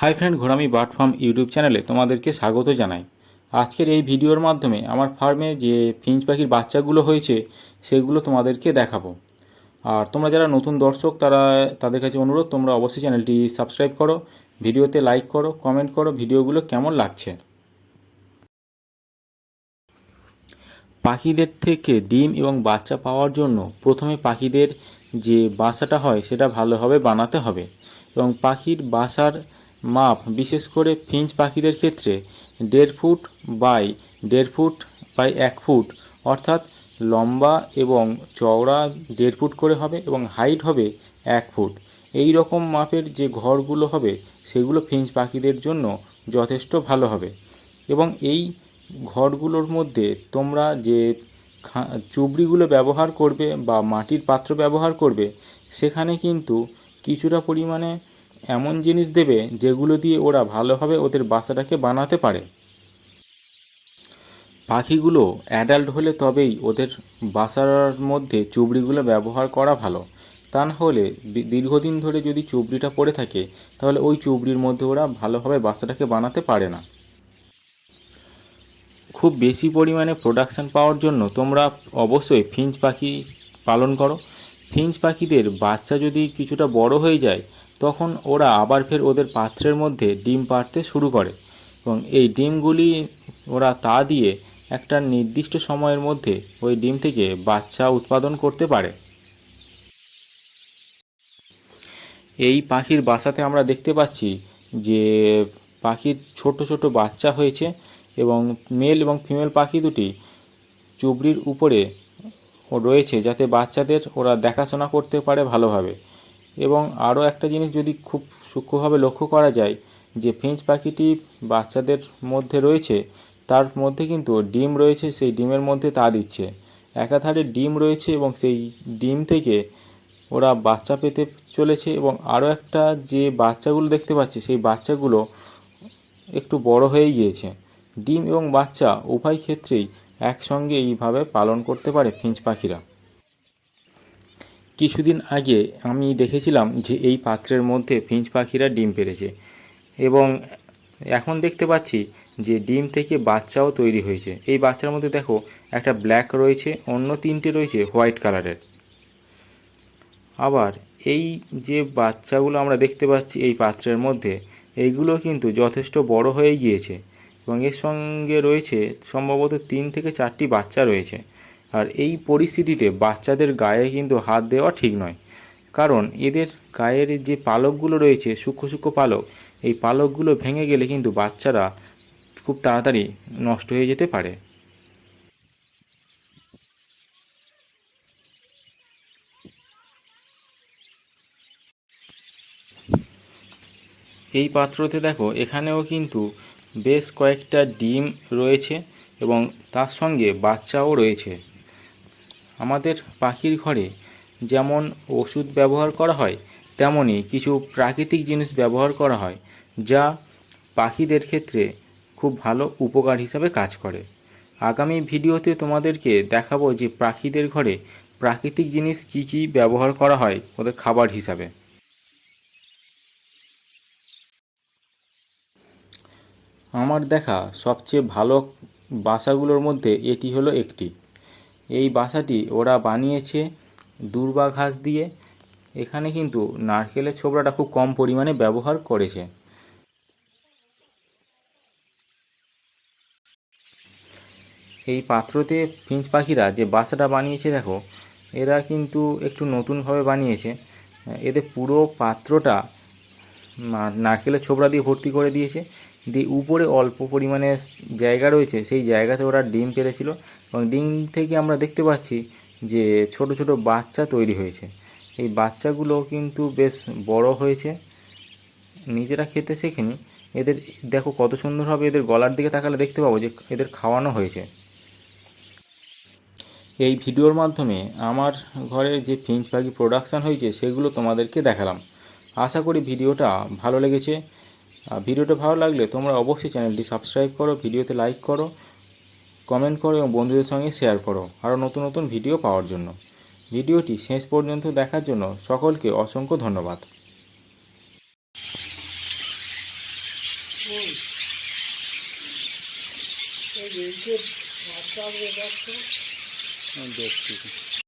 Hi friend Ghorami bird farm YouTube চ্যানেলে তোমাদেরকে স্বাগত জানাই। আজকের এই ভিডিওর মাধ্যমে আমার ফার্মে যে ফিঞ্চ পাখির বাচ্চাগুলো হয়েছে, সেগুলো তোমাদেরকে দেখাবো। আর তোমরা যারা নতুন দর্শক, তারা, তাদের কাছে অনুরোধ, তোমরা অবশ্যই চ্যানেলটি সাবস্ক্রাইব করো, ভিডিওতে লাইক করো কমেন্ট করো, ভিডিওগুলো কেমন লাগছে? পাখিদের থেকে ডিম এবং বাচ্চা পাওয়ার জন্য প্রথমে পাখিদের যে বাসাটা হয়, সেটা ভালোভাবে বানাতে হবে। এবং পাখির বাসার মাপ, বিশেষ করে ফিঞ্চ পাখিদের ক্ষেত্রে দেড় ফুট বাই দেড় ফুট বাই এক ফুট, অর্থাৎ লম্বা এবং চওড়া দেড় ফুট করে হবে এবং হাইট হবে এক ফুট। এই রকম মাপের যে ঘরগুলো হবে, সেগুলো ফিঞ্চ পাখিদের জন্য যথেষ্ট ভালো হবে। এবং এই ঘরগুলোর মধ্যে তোমরা যে চুবড়িগুলো ব্যবহার করবে বা মাটির পাত্র ব্যবহার করবে, সেখানে কিন্তু কিছুটা পরিমাণে এমন জিনিস দেবে যেগুলো দিয়ে ওরা ভালোভাবে ওদের বাসাটাকে বানাতে পারে। পাখিগুলো অ্যাডাল্ট হলে তবেই ওদের বাসার মধ্যে চুবড়িগুলো ব্যবহার করা ভালো। তা না হলে দীর্ঘদিন ধরে যদি চুবড়িটা পড়ে থাকে, তাহলে ওই চুবড়ির মধ্যে ওরা ভালোভাবে বাসাটাকে বানাতে পারে না। খুব বেশি পরিমাণে প্রোডাকশন পাওয়ার জন্য তোমরা অবশ্যই ফিঞ্চ পাখি পালন করো। ফিঞ্চ পাখিদের বাচ্চা যদি কিছুটা বড় হয়ে যায় তখন ওরা আবার ফের ওদের পাত্রের মধ্যে ডিম পাড়তে শুরু করে এবং এই ডিমগুলি ওরা তা দিয়ে একটা নির্দিষ্ট সময়ের মধ্যে ওই ডিম থেকে বাচ্চা উৎপাদন করতে পারে। এই পাখির বাসাতে আমরা দেখতে পাচ্ছি যে পাখির ছোট ছোট বাচ্চা হয়েছে এবং মেল এবং ফিমেল পাখি দুটি চুবড়ির উপরে রয়েছে যাতে বাচ্চাদের ওরা দেখাশোনা করতে পারে ভালোভাবে। এবং আরও একটা জিনিস যদি খুব সূক্ষ্মভাবে লক্ষ্য করা যায়, যে ফিঞ্চ পাখিটি বাচ্চাদের মধ্যে রয়েছে, তার মধ্যে কিন্তু ডিম রয়েছে, সেই ডিমের মধ্যে তা দিচ্ছে। একাধারে ডিম রয়েছে এবং সেই ডিম থেকে ওরা বাচ্চা পেতে চলেছে এবং আরও একটা যে বাচ্চাগুলো দেখতে পাচ্ছি, সেই বাচ্চাগুলো একটু বড় হয়ে গিয়েছে। ডিম এবং বাচ্চা উভয় ক্ষেত্রেই একসঙ্গে এইভাবে পালন করতে পারে ফিঞ্চ পাখিরা। কিছুদিন আগে আমি দেখেছিলাম যে এই পাত্রের মধ্যে ফিঞ্চ পাখিরা ডিম পেড়েছে এবং এখন দেখতে পাচ্ছি যে ডিম থেকে বাচ্চাও তৈরি হয়েছে। এই বাচ্চার মধ্যে দেখো একটা ব্ল্যাক রয়েছে, অন্য তিনটে রয়েছে হোয়াইট কালারের। আবার এই যে বাচ্চাগুলো আমরা দেখতে পাচ্ছি এই পাত্রের মধ্যে, এইগুলো কিন্তু যথেষ্ট বড় হয়ে গিয়েছে এবং এর সঙ্গে রয়েছে সম্ভবত তিন থেকে চারটি বাচ্চা রয়েছে। আর এই পরিস্থিতিতে বাচ্চাদের গায়ে কিন্তু হাত দেওয়া ঠিক নয়। কারণ এদের গায়ের যে পালকগুলো রয়েছে, সূক্ষ্ম সূক্ষ্ম পালক, এই পালকগুলো ভেঙে গেলে কিন্তু বাচ্চারা খুব তাড়াতাড়ি নষ্ট হয়ে যেতে পারে। এই পাত্রতে দেখো, এখানেও কিন্তু বেশ কয়েকটা ডিম রয়েছে এবং তার সঙ্গে বাচ্চাও রয়েছে। আমাদের পাখির ঘরে যেমন ওষুধ ব্যবহার করা হয় তেমনই কিছু প্রাকৃতিক জিনিস ব্যবহার করা হয়, যা পাখিদের ক্ষেত্রে খুব ভালো উপকার হিসাবে কাজ করে। আগামী ভিডিওতে তোমাদেরকে দেখাবো যে পাখিদের ঘরে প্রাকৃতিক জিনিস কি কি ব্যবহার করা হয় ওদের খাবার হিসাবে। আমার দেখা সবচেয়ে ভালো বাসাগুলোর মধ্যে এটি হলো একটি। এই বাসাটি ওরা বানিয়েছে দূর্বা ঘাস দিয়ে। এখানে কিন্তু নারকেলের ছোবড়াটা খুব কম পরিমাণে ব্যবহার করেছে। এই পাত্রতে ফিঞ্চ পাখিরা যে বাসাটা বানিয়েছে দেখো, এরা কিন্তু একটু নতুনভাবে বানিয়েছে। এদের পুরো পাত্রটা নারকেলের ছোবড়া দিয়ে ভর্তি করে দিয়েছে। দিয়ে উপরে অল্প পরিমাণে জায়গা রয়েছে, সেই জায়গাতে ওরা ডিম পেরেছিল এবং ডিম থেকে আমরা দেখতে পাচ্ছি যে ছোট ছোট বাচ্চা তৈরি হয়েছে। এই বাচ্চাগুলো কিন্তু বেশ বড় হয়েছে, নিজেরা খেতে শেখেনি। এদের, দেখো কত সুন্দরভাবে এদের গলার দিকে তাকালে দেখতে পাবো যে এদের খাওয়ানো হয়েছে। এই ভিডিওর মাধ্যমে আমার ঘরের যে ফিঞ্চ পাখি প্রোডাকশান হয়েছে, সেগুলো তোমাদেরকে দেখালাম। আশা করি ভিডিওটা ভালো লেগেছে। আর ভিডিওটা ভালো লাগলে তোমরা অবশ্যই চ্যানেলটি সাবস্ক্রাইব করো ভিডিওতে লাইক করো কমেন্ট করো এবং বন্ধুদের সঙ্গে শেয়ার করো আরও নতুন নতুন ভিডিও পাওয়ার জন্য। ভিডিওটি শেষ পর্যন্ত দেখার জন্য সকলকে অসংখ্য ধন্যবাদ। দেখছি।